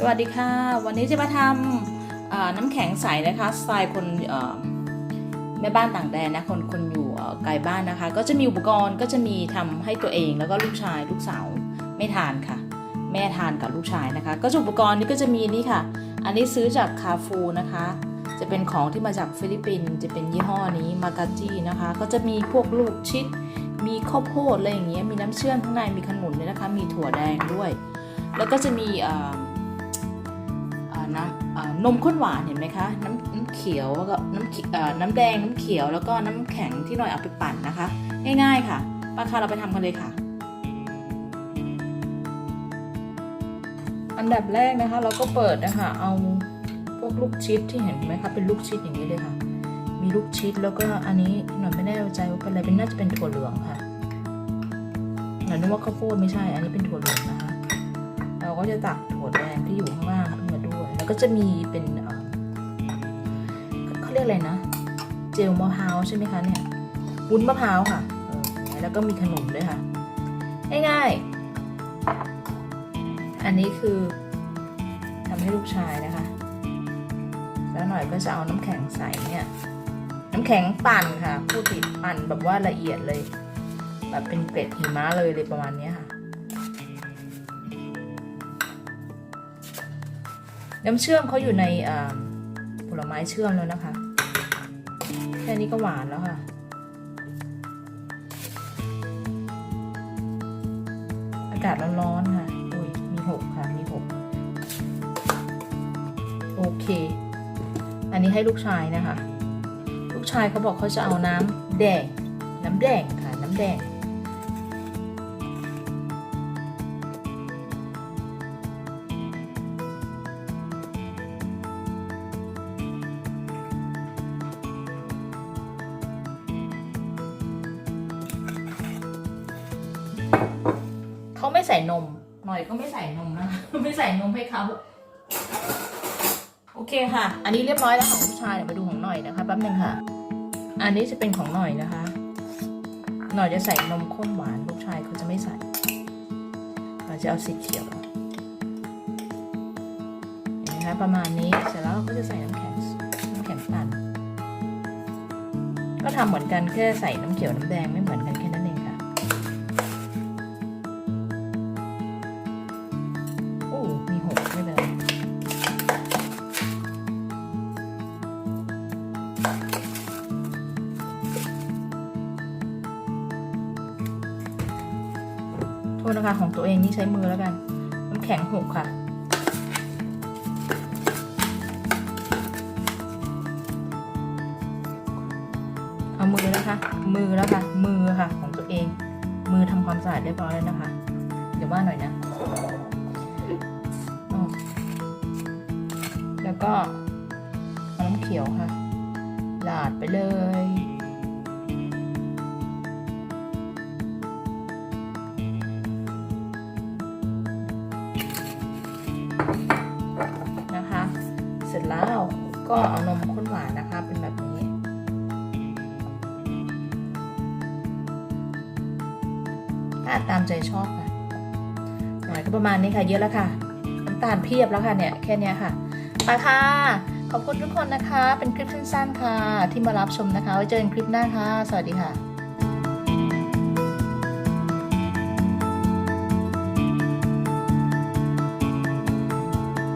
สวัสดีค่ะ วันนี้จะมาทำน้ำแข็งใสนะคะ สไตล์คนแม่บ้านต่างแดนนะคนคนอยู่ไกลบ้านนะคะ ก็จะมีอุปกรณ์ก็จะมีทำให้ตัวเองแล้วก็ลูกชายลูกสาวไม่ทานค่ะ แม่ทานกับลูกชายนะคะ ก็อุปกรณ์นี้ก็จะมีนี่ค่ะ อันนี้ซื้อจากคาฟูนะคะ จะเป็นของที่มาจากฟิลิปปินส์จะเป็นยี่ห้อนี้มากาจีนะคะ ก็จะมีพวกลูกชิด มีข้าวโพดอะไรอย่างเงี้ยมีน้ำเชื่อมข้างในมีขนุนด้วยนะคะ มีถั่วแดงด้วย แล้วก็จะมีอ่า น้ำอ่านมข้นหวานเห็นไหมคะน้ำน้ำเขียวแล้วก็น้ำน้ำแดงน้ำเขียวแล้วก็น้ำแข็งที่หน่อยเอาไปปั่นนะคะ ง่ายๆค่ะป้าค่ะเราไปทำกันเลยค่ะ อันดับแรกนะคะ เราก็เปิดนะคะเอาพวกลูกชิดที่เห็นไหมคะเป็นลูกชิดอย่างนี้เลยค่ะ มีลูกชิดแล้วก็อันนี้หน่อยไม่แน่ใจว่าเป็นอะไรเป็นน่าจะเป็นถั่วเหลืองค่ะหน่อยนึกว่าข้าวโพดไม่ใช่ อันนี้เป็นถั่วเหลืองนะคะ เราก็จะตักถั่วแดงที่อยู่ข้างล่างขึ้น แล้วก็จะมีเป็นเขาเรียกอะไรนะ เจลมะพร้าวใช่ไหมคะเนี่ยวุ้นมะพร้าวค่ะ แล้วก็มีขนมด้วยค่ะ ง่ายๆ อันนี้คือทำให้ลูกชายนะคะ แล้วหน่อยก็จะเอาน้ำแข็งใสเนี่ย น้ำแข็งปั่นค่ะ พูดผิดปั่นแบบว่าละเอียดเลย แบบเป็นเกล็ดหิมะเลยเลยประมาณนี้ค่ะ น้ำเชื่อมเขาอยู่ในผลไม้เชื่อมแล้วนะคะ แค่นี้ก็หวานแล้วค่ะ อากาศร้อนๆค่ะอุ้ยมีหกค่ะ มีหกโอเค อันนี้ให้ลูกชายนะคะ ลูกชายเขาบอกเขาจะเอาน้ำแดง น้ำแดงค่ะ น้ำแดง ไม่ใส่นม หน่อยก็ไม่ใส่นมนะ ไม่ใส่นมให้เขาโอเคค่ะ อันนี้เรียบร้อยแล้วของผู้ชายเดี๋ยวมาดูของหน่อยนะคะแป๊บนึงค่ะ อันนี้จะเป็นของหน่อยนะคะ หน่อยจะใส่นมข้นหวานลูกชายเขาจะไม่ใส่เราจะเอาสีเขียวเห็นไหมคะประมาณนี้เสร็จแล้วเราก็จะใส่น้ำแข็งน้ำแข็งปั่นก็ทำเหมือนกันแค่ใส่น้ำเขียวน้ำแดงไม่เหมือนกันแค่ ษนะคะของตัวเองนี่ใช้มือแล้วกัน น้ำแข็งหกค่ะ เอามือนะคะ มือแล้วค่ะ มือค่ะ ของตัวเอง มือทำความสะอาดเรียบร้อยแล้วนะคะ เดี๋ยวว่าหน่อยนะแล้วก็น้ำเขียวค่ะ ลาดไปเลย ก็เอานมข้นหวานนะคะ เป็นแบบนี้ ถ้าตามใจชอบค่ะหน่อยก็ประมาณนี้ค่ะ เยอะแล้วค่ะน้ำตาลเพียบแล้วค่ะเนี่ยแค่นี้ค่ะไปค่ะขอบคุณทุกคนนะคะ เป็นคลิปสั้นๆค่ะ ที่มารับชมนะคะ ไว้เจอกันคลิปหน้าค่ะ สวัสดีค่ะ